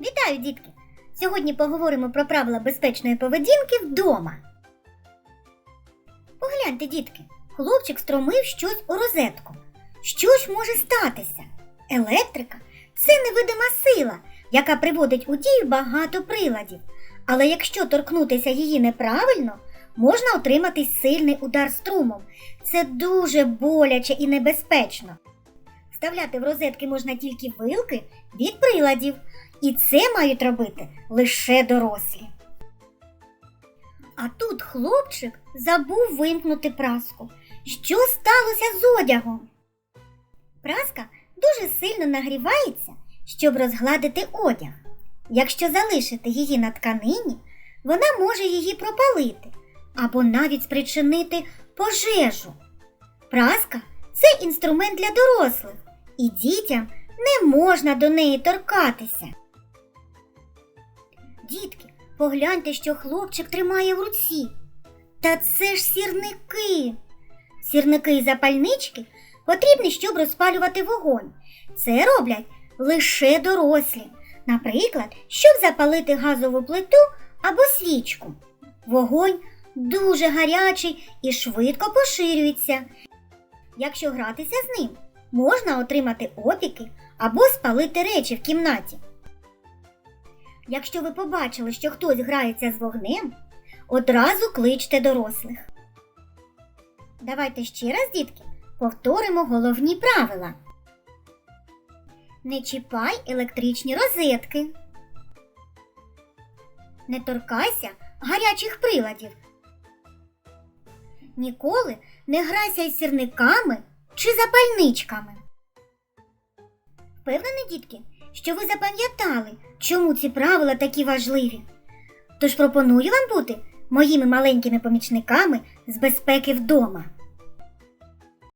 Вітаю, дітки! Сьогодні поговоримо про правила безпечної поведінки вдома. Погляньте, дітки, хлопчик стромив щось у розетку. Що ж може статися? Електрика це невидима сила, яка приводить у дію багато приладів. Але якщо торкнутися її неправильно, можна отримати сильний удар струмом. Це дуже боляче і небезпечно. Вставляти в розетки можна тільки вилки від приладів, і це мають робити лише дорослі. А тут хлопчик забув вимкнути праску. Що сталося з одягом? Праска дуже сильно нагрівається, щоб розгладити одяг. Якщо залишити її на тканині, вона може її пропалити або навіть спричинити пожежу. Праска це інструмент для дорослих, і дітям не можна до неї торкатися. Дітки, погляньте, що хлопчик тримає в руці. Та це ж сірники. Сірники і запальнички потрібні, щоб розпалювати вогонь. Це роблять лише дорослі. Наприклад, щоб запалити газову плиту або свічку. Вогонь дуже гарячий і швидко поширюється. Якщо гратися з ним, можна отримати опіки або спалити речі в кімнаті. Якщо ви побачили, що хтось грається з вогнем, одразу кличте дорослих. Давайте ще раз, дітки, повторимо головні правила. Не чіпай електричні розетки. Не торкайся гарячих приладів. Ніколи не грайся із сірниками чи запальничками. Впевнені, дітки, що ви запам'ятали, чому ці правила такі важливі. Тож пропоную вам бути моїми маленькими помічниками з безпеки вдома.